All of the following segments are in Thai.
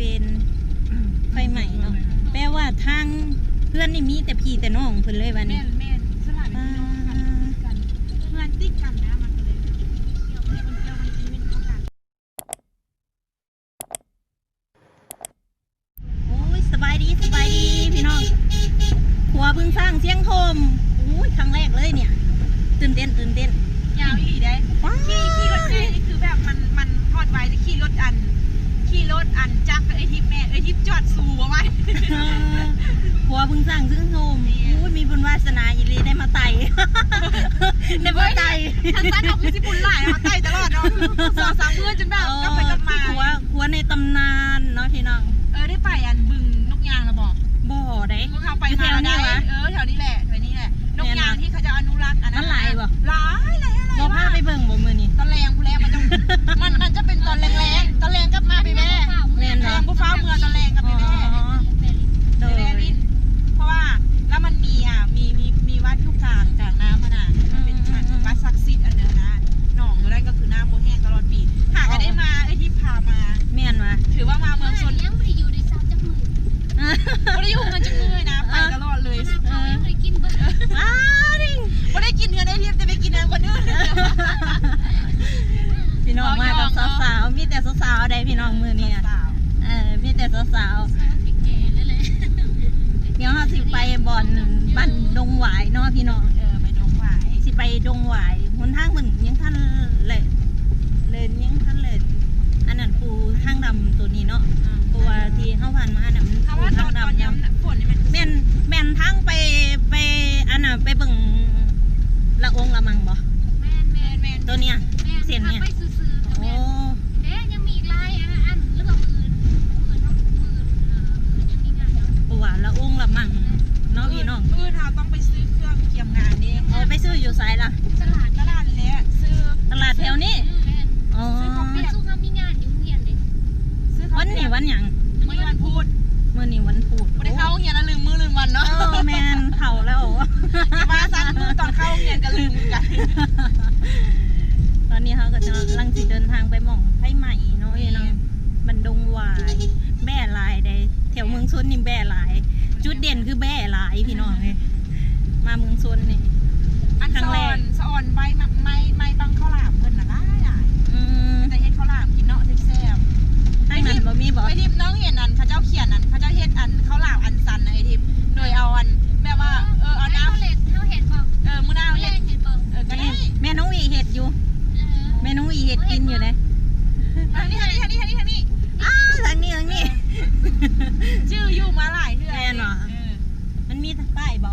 วณไฟใหม่เนาะแปลว่าทางเพื่อนนี่มีแต่พี่แต่น้องเพิ่นเลยวันแม่นี้นแม่นสลายเป็นพี่น้องกันกันเพื่อนติ๊กกันนะมันก็เลยเที่ยวคนเที่ยวคนชีวิตเข้ากันโอ้ยสบายดีสบายดีพี่น้องหัวเพึ่งสร้างเสียงโทมอุ้ยครั้งแรกเลยเนี่ย ตื่นเต้นตื่นเต้นยาวอีหลีได้ว้าขี่ขี่รถแม่นี่คือแบบมันมันทอดไว้จะขี่รถอัน ขี่รถอันจักกับไอทิพย์แม่ไอทิพย์จอดสูเอาไว้เออหัวเพึ่งสร้างเสียงโทมอุ้ยมีบุญวาสนาอีหลีได้มาไต่ได้มาไต่ทางซ้ายเขาคือสิบุญหลายเขาไต่ตลอดเนาะสองสามเพื่อนจนแบบก็ไปกลับมาหัวหัวในตำนานเนาะพี่น้องเออได้ไปอันบึงนกยางแล้วบอกบ่อได้พวกเขาไปอยู่แถมาวนี้ได้วะเออแถวนี้แหละแถวนี้แหละนกยางที่เขาจะอนุรักษ์อันนั้นมันหลายบ่ ม่นแรบ่งผู้ฟ้าเมืองตอนแรงกลับไปแม่อ๋อโดเดี๋ยวยแม่ลิ้นเพราะว่าแล้วมันมีอะมีมีมีวัดอยู่กลางกลางน้ำมันอะมันเป็นอันวัดศักดิ์สิทธิ์อันเดียวนะหนองอยู่นั่นก็คือน้ำโบแห้งตลอดปีหากันได้มาไอ้ที่พามาแม่นว่ะถือว่ามาเมืองชนยังไม่ได้อยู่ในซาวจักมือไม่ได้อยู่เงินจังเลยนะไปตลอดเลยขนาดเขายังไม่ได้กินเบิร์อ้าวดิไม่ได้กินเงินไอ้ทิพย์แต่ไปกินเงินคนอื่นพี่น้องมากับสาวๆมีแต่สาวๆได้พี่น้องมื้อนี้อะสาวเออมีแต่สาวแก่ๆเลยเลยๆเดี๋ยวเฮาสิไปบ่อนบ้านดงหวายเนาะพี่น้องเออไปดงหวายสิไปดงหวายหนทางเพิ่นยังทันเลยเลยยังทันเลยอันนั้นปูทางดำตัวนี้เนาะเพราะว่าที่เฮาผ่านมาน่ะมันคำปูว่าตทาองนตอนดำยำฝนนี่มันแม่นแม่นทางไปไปอันน่ะไปเบิ่งละองค์ละมังบ่แม่นแม่นแมนตัวเนี้ยแม่นเสียงเนี่ยไปซื้อๆกับโอ้แม่นเด้ยังมีอีกหลายอันอันหรือว่ามือมือเนาะมือเอ่อยังมีงานเนาะ ป วาละองละมังเนาะพี่น้องมือเราต้องไปซื้อเครื่องเกียมงานนี่เอาไปซื้ออยู่ไสล่ะ ตลาดตลาดเนี้ยซื้อตลาดแถวนี้แม่นอ๋อแม่นสู้เขามีงานอยู่โรงเรียนเด้ซื้อวันนี้วันหยังวันนี้วันพูดมื้อนี้วันพุธไม่ได้เข้าโรงเรียนแล้วลืมมือลืมวันเนาะอแม่นเฒ่าแล้วอย่ามาสั้นมือตอนเข้าโรงเรียนก็ลืมมือกัน ตอนนี้เขาก็จะลังสิเดินทางไปหม่องไผ่ใหม่เนาะพี่น้องบันดงหวาย แบ่หลายได้แถวเมืองชนนี่แบ่หลาย จุดเด่นคือแบ่หลายพี่น้องเลยมาเมืองชนนี่ อันครั้สงแรอก นสอนใบมะไม้ไม้บังข้าวหลามเพิ่นน่ะหลายหลายอืมแต่เฮ็ดข้าวหลามกินเนาะแซ่บทางนั้นบ่มีบ่ๆไอ้ทิพย์น้องเห็นอันเขาเจ้าเขียนอันเขาเจ้าเฮ็ดอันข้าวหลามอันสันนะไอ้ทิพย์โดยเอาอันแบบว่าเออเอาน้เขาเห็นเขาเห็นบอกำเออมื้อหน้าเอาเห็เฮ็ดนเห็นบอกเออก็ได้นี่แม่น้องวีเห็ดอยู่เออแม่น้องวีเห็ดกินอยู่เลยทางนี้ทางนี้ทางนี้ทางนี้ทางนี้ อ้าวทางนี้ทางนี้ ชื่ออยู่มาหลายเทื่อแม่นเหรอเออมันมีป้ายบ่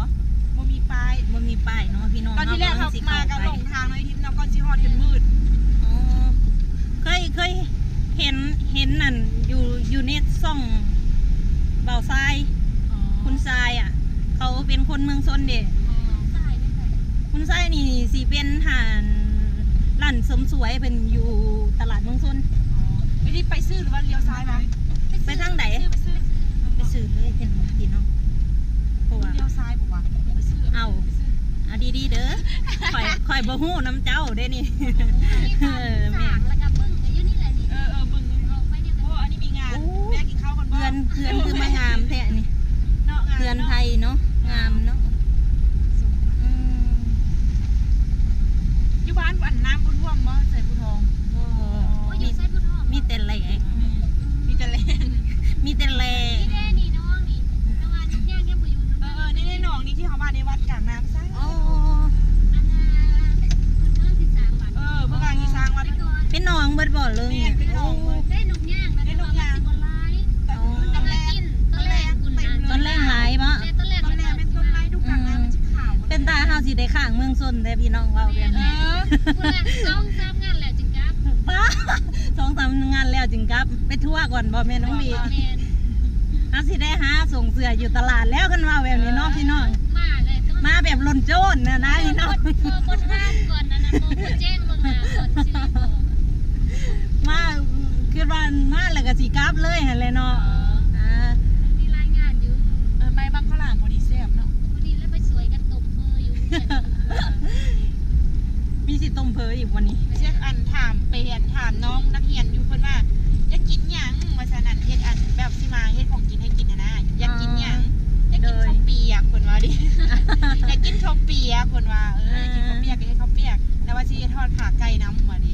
บ่มีป้ายบ่มีป้ายเนาะพี่น้องตอนที่แรกเขาสิมากันไปหลงทางเลยทิพย์น้องก่อนสิฮอดจนมืดอ๋อเคยเคยเห็นเห็นนั่นอยู่อยู่ในซ่องเบาทรายคุณทรายอะ เขาเป็นคนเมืองชนเด็ใช่ไม่ใช่คุณทรายนี่สีเป็นทหารร้านเสริมสวยเป็นอยู่ตลาดเมืองชน ไอ้ที่ไปซื้อหรือว่าเลี้ยวซ้ายมาไปทางไหนซื้อไปซื้อไปซื้อเลยเป็นพี่น้องเพราะว่าเลี้ยวซ้ายบอกว่าไปซื้อเอาไปซื้อเอาดีๆเด้อคอยคอยบ่ฮู้น้ำเจ้าเด้นี่ ได้ข้างเมืองซนแต่พี่น้องเว้าแบบเอนี้อคุณน่ะสองสามงานแหละจิงครับป้าสองสามงานแล้วจึงกลับ ไปทั่วก่อนบ่แม่น้องวีแม่นเฮาสิได้หาส่งเสื้ออยู่ตลาดแล้วกันว่าแบบนี้เนาะพี่น้อง มาเลยต้องมาแบบหล่นโจรนะนะพี่น้องโทรกดห้ามก่อนนะนะโทรกดแจ้งลงมาก่อนสิบอกมาคือว่ามาแล้วก็สิกลับเลยหั่นแหละเนาะอ่ามีรายงานอยู่ เออไม้บังข้าวหลามพ มีสิตรงเพออีกวันนี้เช็คอันถามไปเรียนถามน้องนักเรียนอยู่เพิ่นว่าจะกินยังมาสนั่นเฮ็ดอันแบบสิมาเฮ็ดของกินให้กินนะนะอยากกินยังอยากกินข้าวเปียกคนว่าดิอยากกินข้าวเปียกคนว่าเออกินข้าวเปียกก็เฮ็ดข้าวเปียกแล้วว่าชีทอดขาไก่น้ำว่าดิ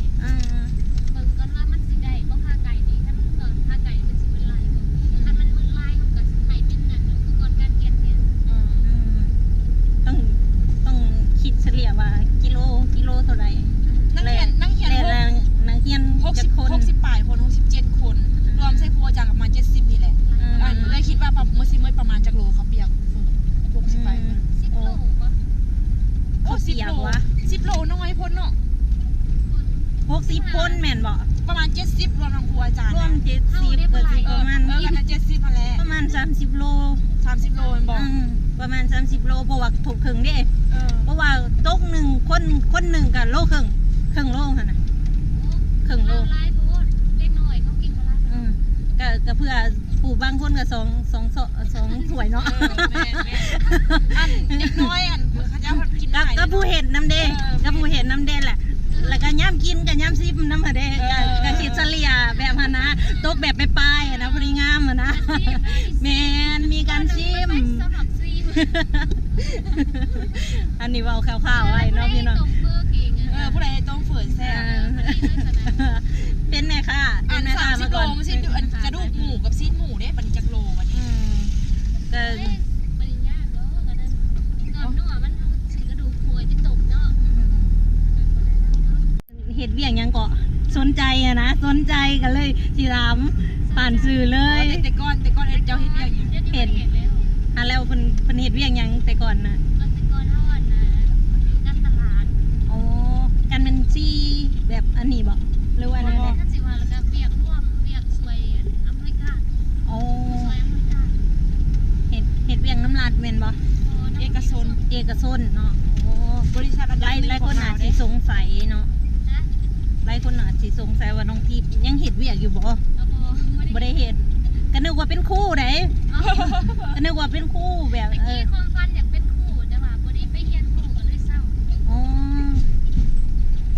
แบบอาจารย์ร่วมนะเจ็ดสิบก็สิเอปอระมาณเออกันนะเจ็ดสิบมาแล้วประมาณสามสิบโลสามสิบโลมันบอกอืมประมาณสามสิบโลเพราะว่าถูกถึงเด้เออเพราะว่าตกหนึ่งคนคนหนึ่งกับโลครึ่งครึ่งโลค่ะนะครึ่งโลลายโพดเล็กน้อยเขากินปลาอืมก็ก็เพื่อผู้บางคนก็สองสองสองสองถ้วยเนาะ เออแม่นแม่นอันเด็กน้อยอันเขาเจ้ากินก็ได้ก็ผู้เห็นน้ำเด้เออก็ผู้เห็นน้ำเด้แหละ แล้วก็ย่ำกินกับย่ำซิมน้ำหะเด้ก็เออก็คิดเฉลี่ยแบบหั้นนะตกแบบไปปลายๆอะนะพอดีงามอะนะแมนมีการซิม สำหรับซีมอันนี้เว่าข่าวๆไว้เนาะพี่เนาะตกเบอร์เก่งเออผู้ใดต้องฝืนแซ่เอบอเป็นไงค่ะอัเป็นนไงสาค่ะมสิมาบโลก่อนมันสิ้นอันกระดูกหมูกับสิ้นหมูเนี่ยปันนี้จักโลวันอืนี้มก็ปริญญาเนาะก็นั่นนอนนัวมันเอากระดูกหวยที่ตกเนาะ เห็ดเบี่ยงหยังเกาะสนใจอะนะสนใจกันเลยสิถามผ่านสื่อเลเอยอแต่ก่อนแต่ก่อนเจ้าเฮ็ดเรียกอยู่เห็นแล้วอะแล้วเพิ่นเพิ่นเห็ดเบี่ยงหยังแต่ก่อนนะมันตะกอนเฮาอะนะอยู่กันตลาดอ๋อกันเป็นซีแบบอันนี้บ่หรือว่าอันนั้นแล้วนะก็สิว่าแล้วก็เบียกร่วมเบียกสวยอเมริกาอ๋อสวยอเมริกาเห็ดเห็ดเบี่ยงน้ำลาดแม่นบ่เอกชนเอกชนเนาะโอ้บริษัทอันดัหบลายหนึ่งหลายขคองนเราอาจสิเนี่ยสงสัยเนาะนะ หลายคนอาจสิสงสัยว่าน้องทิพย์ยังเห็ดเวียกอยู่บ่แล้วก็ไม่บ่ได้ได้เห็ดก็นึกว่าเป็นครู่ไดก็นึกว่าเป็นครู่แบบตะเอกี้อความฝันอยากเป็นครูแต่ว่าบ่ได้ไปเรียนครูก็เลยเศร้าอ๋อ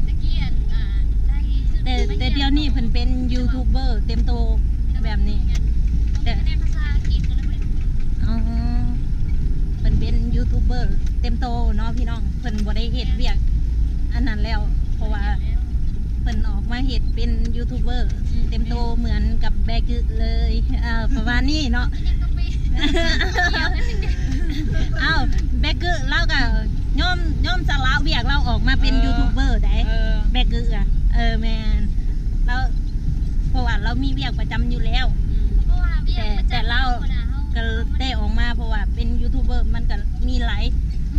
ตะกี้อันอ่าได้ชื่อแต่แต่เดี๋ยวนี้เพิ่นเป็นยูทูบเบอร์เต็มโตแบบนี้แต่คะแนนภาษาอังกฤษก็เลยไม่ได้อ๋อเพิ่นเป็นยูทูบเบอร์เต็มโตเนาะพี่น้องเพิ่นบ่ได้เฮ็ดเวียกอันนั้นแล้ว เพราะว่า เพิ่นออกมาเฮ็ดเป็นยูทูบเบอร์เต็มโตเหมือนกับแบกึเลยเอ่อประมาณนี้เนาะยังต้องไปเกี่ยวกันนิดนึงอ้าวแบกึเราก็ย่อมย่อมสละเวียกเราออกมาเป็นยูทูบเบอร์ได้เออแบกึอะเออแม่นแล้วเพราะว่าเรามีเวียกประจำอยู่แล้วเพราะว่าเบี้ยมันจะเล่าก็ได้ออกมาเพราะว่าเป็นยูทูบเบอร์มันก็มีหลาย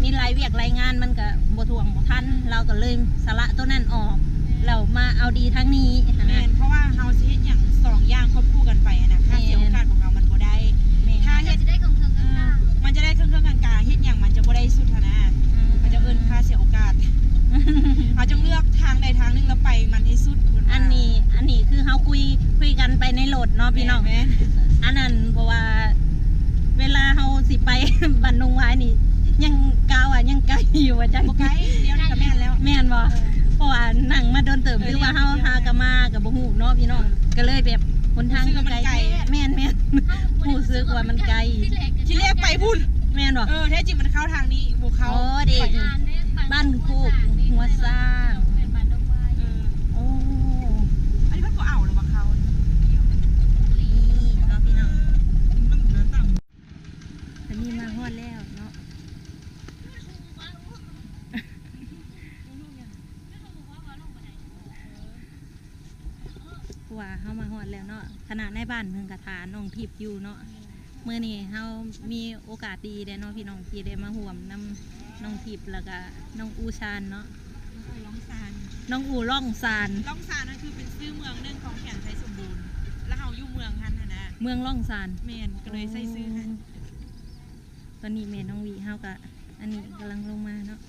มีหลายเวียกหลายงานมันก็บ่ถ่วงบ่ทันเราก็เลยสละตัวนั้นออก เรามาเอาดีทั้งนี้หั้นแม่นะนเพราะว่าเฮาสิเฮ็ดหยังสองอย่างควบคู่กันไปอะนะค่าเสียโอกาสของเรามันบ่ได้แม่ถ้าเฮ็เฮ็ดดจะได้คงเทิงเอกันอบ้างมันจะได้เครื่องเครื่องกลางๆเฮ็ดหยังมันจะบ่ได้สุดหั้นนะมันจะเอิ้นค่าเสียโอกาสเราจงเลือกทางใดทางหนึงแล้วไปมันให้สุดพุ่ว่าอันนี้อันนี้คือเฮาคุยคุยกันไปในโหลดเนาะพี่น้องแม่นอันนั้นเพราะว่าเวลาเฮาสิไปบันดงหวายนี่ ยังกาวอะยังไกลอยู่ว่าจังบ่ไกลเดียวนี่ก็แม่นแล้ว แม่นบ่เพ ราะว่านั่งมาโดนเติมคือว่าเฮาหากะมากับบ่ฮู้เนาะพี่น้องก็เลยแบบหนทางคือไกลแท้แม่นแม่นรู้สึกว่ามันไกลที่แรกไปพุ่นแม่นบ่เออแท้จริงมันเข้าทางนี้บ่เข้าโอ้เด็กบ้านโคกหัวสร้าง เป็นบ้านดงไว้ เออ โอ้ อันนี้เพิ่นบ่เอาแล้วว่าเขา นี่เนาะพี่น้องอันนี้มาฮอดแล้วเนาะ เพราะว่าเฮามาฮอดแล้วเนาะขนาดในบ้านเพิ่นก็ทานน้องทิพย์อยู่เนาะมื้อนี้เฮามีโอกาสดีได้เนาะพี่น้องที่ได้มาร่วมนํน้องทิพย์แล้วก็น้องอูชานเนาะล่องซานน้องอูร่องซานล่องซานนั่นคือเป็นชื่อเมืองหนึงของแก่นไทยสมบูรณ์ แล้วเฮาอยู่เมืองหันน่ะนะเมืองร่องซานแม่นก็เลยใส่ชื่อให้ตอนนี้แม่น้องวีเฮาก็อันนี้กำลังลงมาเนาะ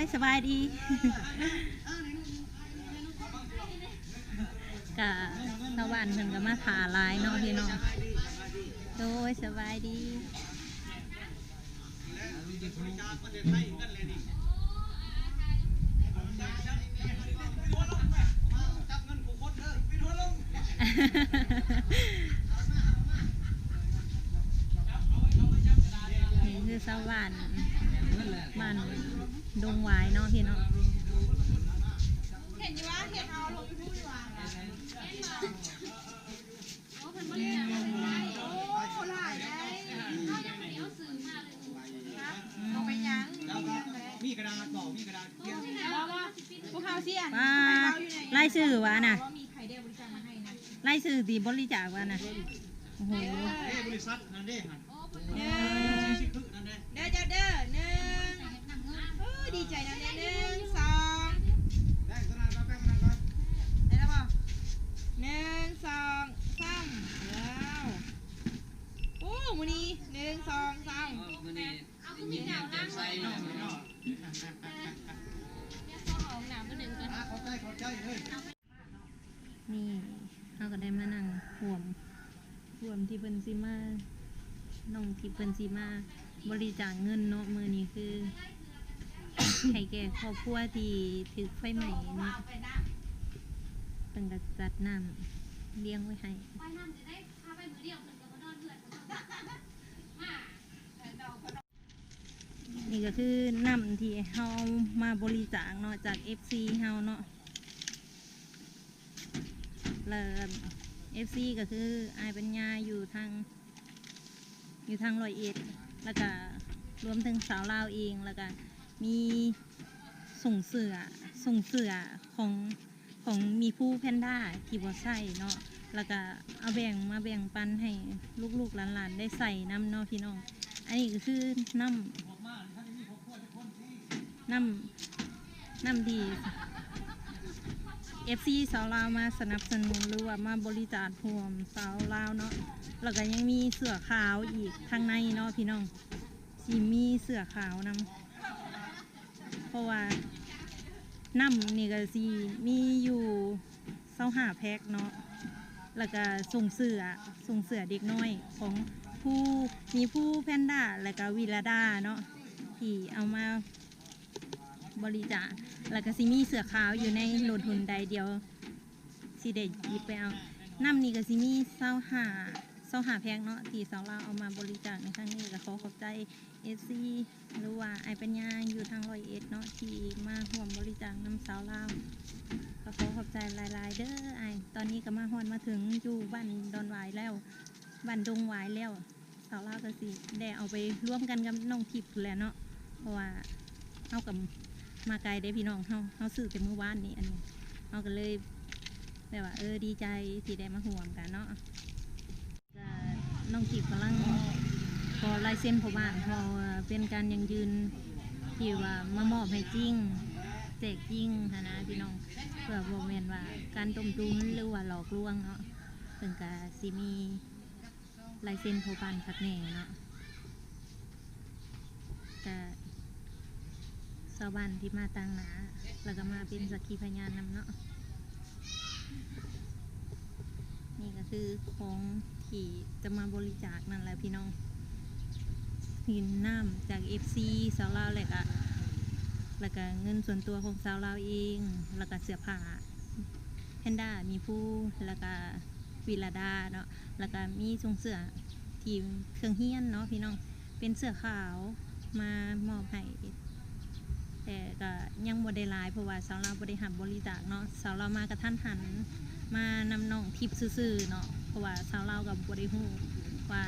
ยสบายดีกะชาวบ้านเพิ่นก็มาถ่าลายเนาะพี่น้องโดยสบายดีนี่คือชาวบ้านบ้าน ดงวายเนาะพี่เนาะเห็นอยู่ว่าเห็นเฮาลงทุนอยู่ว่าโอ้เพิ่นบ่ได้เอาไปได้โอ้หลายได้เขายังบ่ได้เอาสื่อมาเลยนะลงไปยังมีกระดาษบอกมีกระดาษเขียนบ่บ่พวกเฮาเสียนว่าไล่ชื่อวะน่ะว่ามีใครได้บริจาคมาให้นะไล่ชื่อตีบริจาควะน่ะโอ้โหบริษัทนั่นเด้หัน โอ้ หนึ่ง สิคือนั่นแหละ เด้อจ้าเด้อหนึ่งโอ้ยดี ใจนะเนี่ยหนึ่งสองสานก่อนแป้งสนานก่อนได้แล้วป่ะหนึ่งสองสามแล้วโอ้มูนี่หนึ่งสองสามมันนี่เนาะเนาะเดี๋ยวขอของหนาวตัวหนึ่งนี่เอาก็ได้มานั่งห่วมห่วมที่เพิ่นสิมาน้องที่เพิ่นสิมาบริจาคเงินเนาะมือนี้คือ ให้แก่ครอบครัวที่ถูกไฟไหม้เนาะเพิ่นก็จัดน้ำเลี้ยงไว้ให้นี่ก็คือน้ำที่เฮามาบริจาคเนาะจาก FC เฮาเนาะแล้ว FC ก็คืออายปัญญาอยู่ทางอยู่ทางรอยเอ็ด แล้วก็รวมถึงสาวลาวเองแล้วก็ มีส่งเสือส่งเสือของของมีผู้แพนด้าที่บ่ใส่เนาะแล้วก็เอาแบ่งมาแบ่งปันให้ลูกๆหลานๆได้ใส่น้ำเนาะพี่น้อง อันนี้ก็คือน้ำน้ำน้ำดี FC สาวลาวมาสนับสนุนหรือว่ามาบริจาคห่วมสาวลาวเนาะแล้วก็ยังมีเสือขาวอีกทางในเนาะพี่น้องสีมีเสือขาวนำ เพราะว่าน้ำนี่ก็สีมีอยู่เศร้าหาแพ็คเนาะแล้วก็ส่งเสือส่งเสือเด็กน้อยของผู้มีผู้แพนด้าและก็วิลาดาเนาะที่เอามาบริจาคแล้วก็สิมีเสือขาวอยู่ในโหลดหุ่นใดเดียวสิเด็หยิบไปเอาน้ำนี่ก็สิมีเศร้าหา เศร้าหาแพงเนาะที่สาวเราวเอามาบริจาคในครั้งนี้ก็ขอขอบใจเอซีหรือว่าไอปัญญาอยู่ทางร้อยเอ็ดเนาะที่มาร่วมบริจาคน้ำสาวเราวก็ขอขอบใจหลายๆเด้อไอายตอนนี้ก็มาฮอนมาถึงอยู่บ้านดอนหวายแล้วบ้านดงหวายแล้วสาวลาวก็สิได้เอาไปร่วมกันกับน้องทิพย์แหล้วเนาะเพราะว่าเฮากับมาไกลได้พี่น้องเฮาเฮาซื้อแต่เมื่อวานนี้อันนี้เฮาก็เลยแบบว่าเออดีใจที่ได้มาห่วมกันเนาะ น้องทิพย์กำลังขอลายเส้นพอบ้านพอเป็นการยังยืนที่ว่ามามอบให้จริงแจกจริงหั้นะพี่น้องเพื่อบ่แมนว่าการต้มตุ้นหรือว่าหลอกลวงเนาะเพิ่นก็สิมีลายเซ็นโพปันคักแน่เนาะก็ชาวบ้านที่มาต่างหนาแล้วก็มาเป็นสักขีพยานนำเนาะนี่ก็คือของ ที่จะมาบริจาคนั่นแหละพี่น้องหินน้ำจาก FC สาวลาวแหละก็แล้วก็เงินส่วนตัวของสาวเราวเอง แล้วก็เสื้อผ้าแพนด้ามีผู้แล้วก็วิลาดาเนาะแล้วก็มีทรงเสื้อทีมเครื่องเฮียนเนาะพี่น้องเป็นเสื้อขาวมามอบให้แต่ก็ยังบ่ได้ลายเพราะว่าสาวเราบ่ได้หับบริจาคเนาะสาวเรามากระทันหันมานำน้องทิพย์ซื่อๆเนาะ ราะว่าสาวเราวกับบ่ได้ฮู้ว่า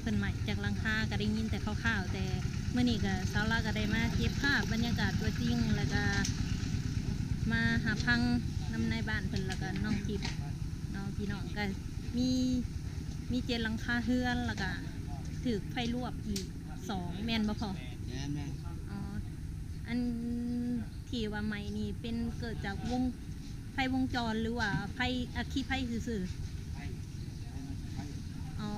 เพิ่นใหม่จากลังคาก็ได้ยินแต่คร่าวๆ แต่เมื่อนี้ก็สาวลาวก็ได้มาเก็บภาพบรรยากาศตัวจริงแล้วก็มาหาพังน้ำในบ้านเพิ่นแล้วก็น้องทิพย์น้องพี่น้องก็มีมีเจนลังคาเฮือนแล้วก็ถือไฟลวกอีกสองแมนบ่พออ๋ออันที่ว่าใหม่นี่เป็นเกิดจากวงไฟวงจรหรือว่าไฟอะคีไฟซื่อๆอ๋อ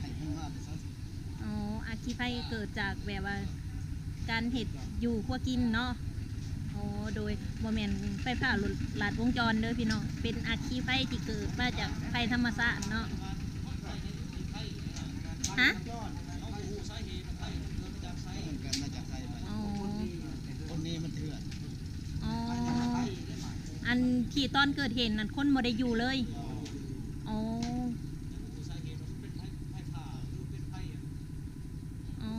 ให้เพิ่นว่าไปซะ อ๋อ อาคีไฟเกิดจากแบบว่าการเห็ดอยู่ขั้วกินเนาะอ๋อโดยโมเมนไฟฟ้าหลัดวงจรเด้อพี่น้องเป็นอาคีไฟที่เกิดมาจากไฟธรรมชาติเนาะฮะเพิ่นกันมาจากไสไปอ๋อคนนี้มันเถื่อนอ๋ออันที่ตอนเกิดเหตุนั้นคนโมได้อยู่เลย อ๋อ อ๋อ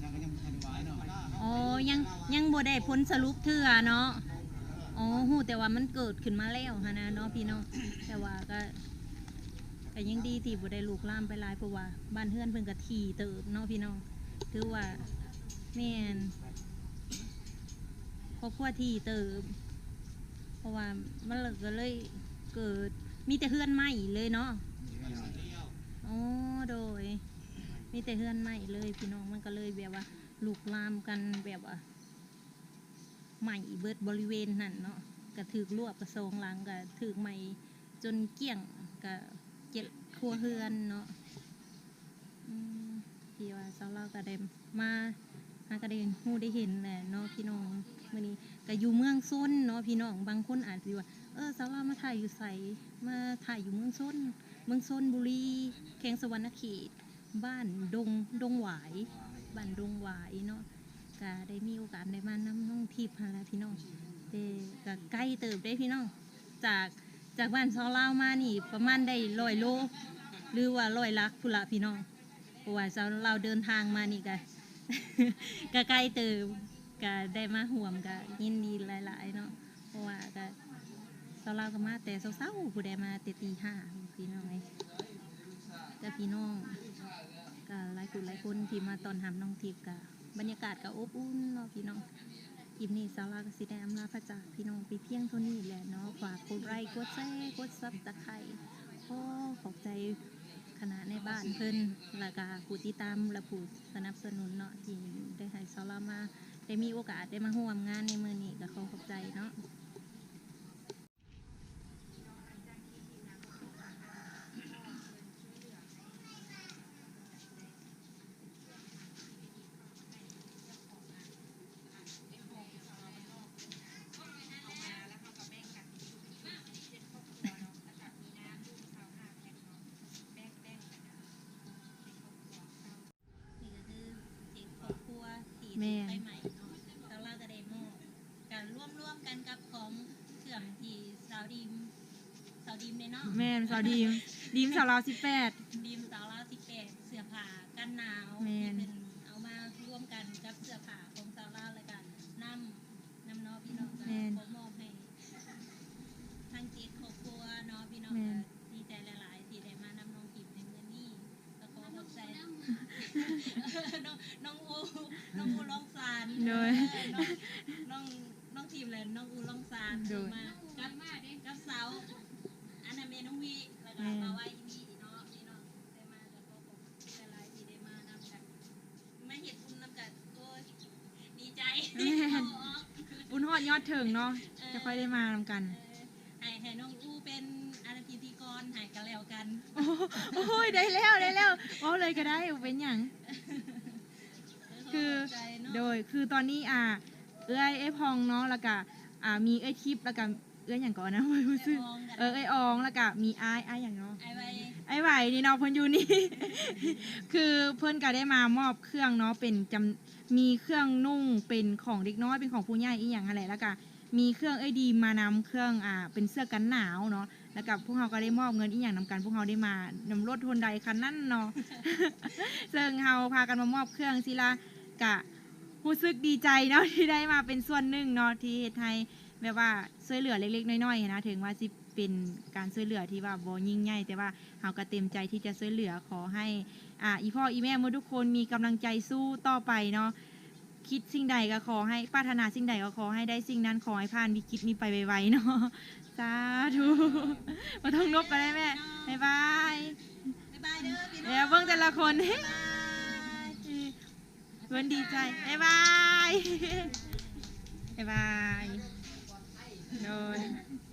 ทางก็ยังบ่ทันได้หวายเนาะ อ๋อ ยัง้พ้นสรุปเถื่อเนาะอ๋อหูแต่ว่ามันเกิดขึ้นมาแล้วฮะนะเนาะพี่เนาะแต่ว่าก็ก็ยังดีที่บ่ได้ลูกลามไปหลายเพราะว่าบ้านเฮือนเพิ่นก็ถี่เติบเนาะพี่น้องถือว่าแม่นครอบครัวที่เติบ เพราะว่ามันเลยก็เลยเกิดมีแต่เฮือนใหม่เลยเนาะอ๋อโดย มีแต่เฮือนใหม่เลยพี่น้องมันก็เลยแบบว่าลุกลามกันแบบว่า ใหม่เบิดบริเวณนั่นเนาะก็ถือรวบกระโซงหลังก็ถือใหม่จนเกลี้ยงก็เจ็ดครัวเฮือนเนาะอืมที่ว่าสาวเราก็ได้มาหากระเด็นหูได้เห็นแหละเนาะพี่น้องมื่อนี้ก็อยู่เมืองซุนเนาะพี่น้องบางคนอาจจะว่าเออสาวเรามาถ่ายอยู่ใสมาถ่ายอยู่เมืองซุนเมืองซุนบุรีแขงสวรรณเขตบ้านดงดงหวายบ้านดงหวายเนาะ ก็ได้มีโอกาสได้มานำน้องทิพย์หั่นละพี่น้องแต่ก็ใกล้เติบได้พี่น้อง จากจากบ้านซอลามานี่ประมาณได้ร้อยโล หรือว่าร้อยลักพุละพี่น้องเพราะว่าซาวเราเดินทางมานี่ก็ก็ใกล้เติบก็ได้มาห่วมก็ยินดีหลาย ๆ เนาะเพราะว่าก็ซาวเราก็มาแต่เช้าๆผู้ใดมาแต่ตีห้าพี่น้องเอ้ยแต่พี่น้องก็หลายคนหลายคนที่มาตอนหำน้องทิพย์ก็ บรรยากาศก็อบอุ่นเนาะพี่น้องอิมนี่สาวลาก็สิได้อำลาพระจากพี่น้องไปเพียงเท่านี้แหละเนาะฝากกดไลค์กดแชร์กดซับตะไคร้ขอขอบใจคณะในบ้านเพิ่นแล้วก็ผู้ติดตามและผู้สนับสนุนเนาะที่ได้ให้สาวลามาได้มีโอกาสได้มาร่วมงานในมือนี้ก็ขอขอบใจเนาะ นี่ก็คือสิ่งครอบครัวที่ แม่ ไปใหม่เนาะสาวลาวก็ได้มอบการร่วมร่วมกันกับของเครื่องที่สาวดีม สาวดีมเนี่ยเนาะแม่นสาวดีมดีมสาวลาวสิบแปด ดีมสาวลาวสิบแปดเสื้อผ้ากันหนาวแม่ที่นเป็นเอามาร่วมกันกับเสื้อผ้าของสาวลาวแล้วกันน้ำน้ำเนาะพี่น้องก็แม่นขอมอบให้ทางจิตครอบครัวเนาะพี่น้องแม่ก็นดีใจหลาย ๆ ที่ได้มานำน้องกิมในเงินนี้ก็ขอขอบใจน้องน้องอูน้องอูลองซานโดย เออน้องน้องน้องทีมเลยน้องอูลองซานโดย มากับ กับเสาอั นนั้นเมน้องวีแล้วก็แม่มาไว้ที่นี่เนาะพี่น้องได้มาแล้วก็ขอบคุณหลายๆที่ได้มานำกันไม่เห็นบุญนำกันโอ้ยดีใจแม่นบุญฮอดยอดถึงเนาะจะค่อยได้มานำกันเออให้ให้น้องอูเป็นอาพิธีกรให้กันแล้วกันโอ้โอ้ยได้แล้วได้แล้วเอาเลยก็ได้เป็นอย่างคือขบใจเนาะโดยคือตอนนี้อ่าเอ้ยเอ้ยพองเนาะแล้วก็อ่ามีเอ้ยทิพย์แล้วก็ เอ้ยอย่างก่อนนะไม่รู้สึกเออเอ้ยอองแล้วก็มีอ้ายอ้ายอย่างเนาะไอ้ไว้ไอ้ไหวนี่เนาะเพิ่นอยู่นี่ คือเพิ่นก็ได้มามอบเครื่องเนาะเป็นจำมีเครื่องนุ่งเป็นของเด็กน้อยเป็นของผู้ใหญ่อีหยังอะไรแล้วก็มีเครื่องเอ้ยดีมานำเครื่องอ่าเป็นเสื้อกันหนาวเนาะแล้วกับพวกเราก็ได้มอบเงินอีหยังนำกัน พวกเราได้มานำรถทนใดคันนั้นเนาะซึ่งเราพากันมามอบเครื่องศิลากะรู้สึกดีใจเนาะที่ได้มาเป็นส่วนหนึ่งเนาะที่เฮ็ดให้ แบบว่าช่วยเหลือเล็กๆน้อยๆนะถึงว่าสิเป็นการช่วยเหลือที่ว่าบ่ยิ่งใหญ่แต่ว่าเราก็เต็มใจที่จะช่วยเหลือขอให้อ่าอีพ่ออีแม่หมดทุกคนมีกำลังใจสู้ต่อไปเนาะคิดสิ่งใดก็ขอให้ปรารถนาสิ่งใดก็ขอให้ได้สิ่งนั้นขอให้ผ่านวิกฤตนี้ไปไวๆเนาะสาธุมาต้องนบกันได้แม่บ๊ายบายบ๊ายบายเด้อพี่น้องแล้วเบิ่งแต่ละคนบ๊ายบายเพื่อนดีใจบ๊ายบายบ๊ายบาย โดย